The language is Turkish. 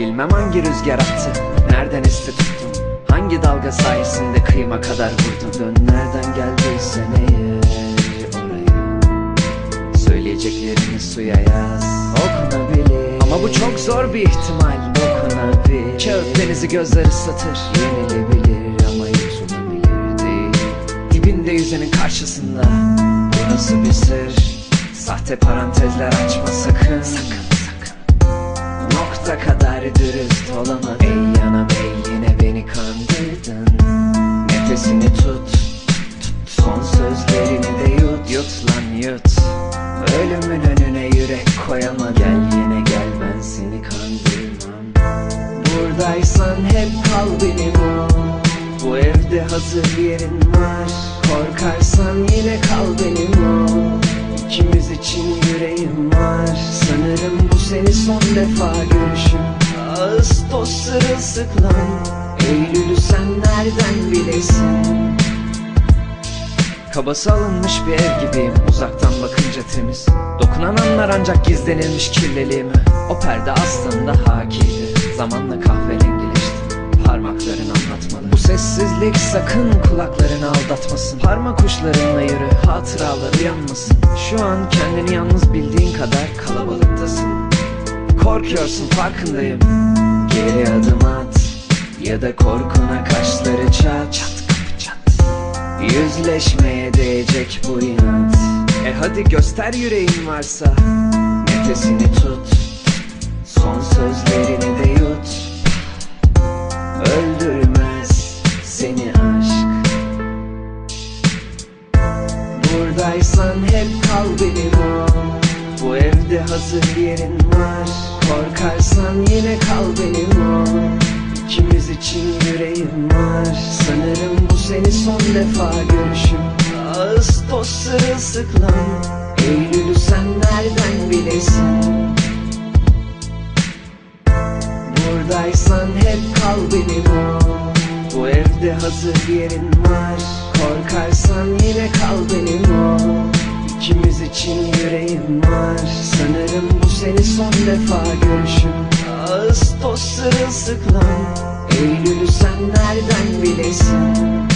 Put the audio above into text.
Bilmem hangi rüzgar attı Nereden esti tuttum? Hangi dalga sayesinde kıyıma kadar vurdun Dön nereden geldiysen eğer oraya. Söyleyeceklerini suya yaz. Okunabilir. Ama bu çok zor bir ihtimal. Dokunabilir Kağıt denizi gözler ıslatır. Yenilebilir ama yutulabilir değil. Dibinde yüzenin karşısında. Burası bir sır? Sahte parantezler açma sakın. Sakın sakın. Nokta kadar dürüst olamadım Ey yanam ey yine beni kandırdın. Nefesini tut, tut. Son sözlerini de yut. Yut lan yut. Ölümün önüne yürek koyama. Gel yine gel ben seni kandırmam. Buradaysan hep kal benim Bu. Evde hazır yerin var. Korkarsan yine kal benim İkimiz için yüreğim var. Sanırım bu seni son defa görüşüm Ağustos sırılsıklam. Eylül'ü sen nereden bilesin? Kabası alınmış bir ev gibiyim Uzaktan bakınca temiz. Dokunan anlar ancak gizlenilmiş kirliliğimi O perde aslında hakiydi. Zamanla kahverengileşti. Parmakların anlatmalı. Bu sessizlik sakın kulaklarını aldatmasın. Parmak uçlarınla yürü hatıralar uyanmasın Şu an kendini yalnız bildiğin kadar kalabalıktasın. Korkuyorsun farkındayım Geri adım at Ya da korkuna kaşları çat. Çat çat Yüzleşmeye değecek bu inat. E hadi göster yüreğin varsa. Nefesini tut. Son sözlerini de yut. Öldürmez seni aşk. Buradaysan hep kal benim ol Bu evde hazır yerin var. Korkarsan yine kal benim için yüreğim var. Sanırım bu seni son defa görüşüm Ağustos sırılsıklam. Eylül'ü sen nereden bilesin? Buradaysan hep kal benim ol Bu evde hazır yerin var. Korkarsan yine kal benim ol İkimiz için yüreğim var. Sanırım bu seni son defa görüşüm Ağustos sırılsıklam Eylül'ü sen nereden bilesin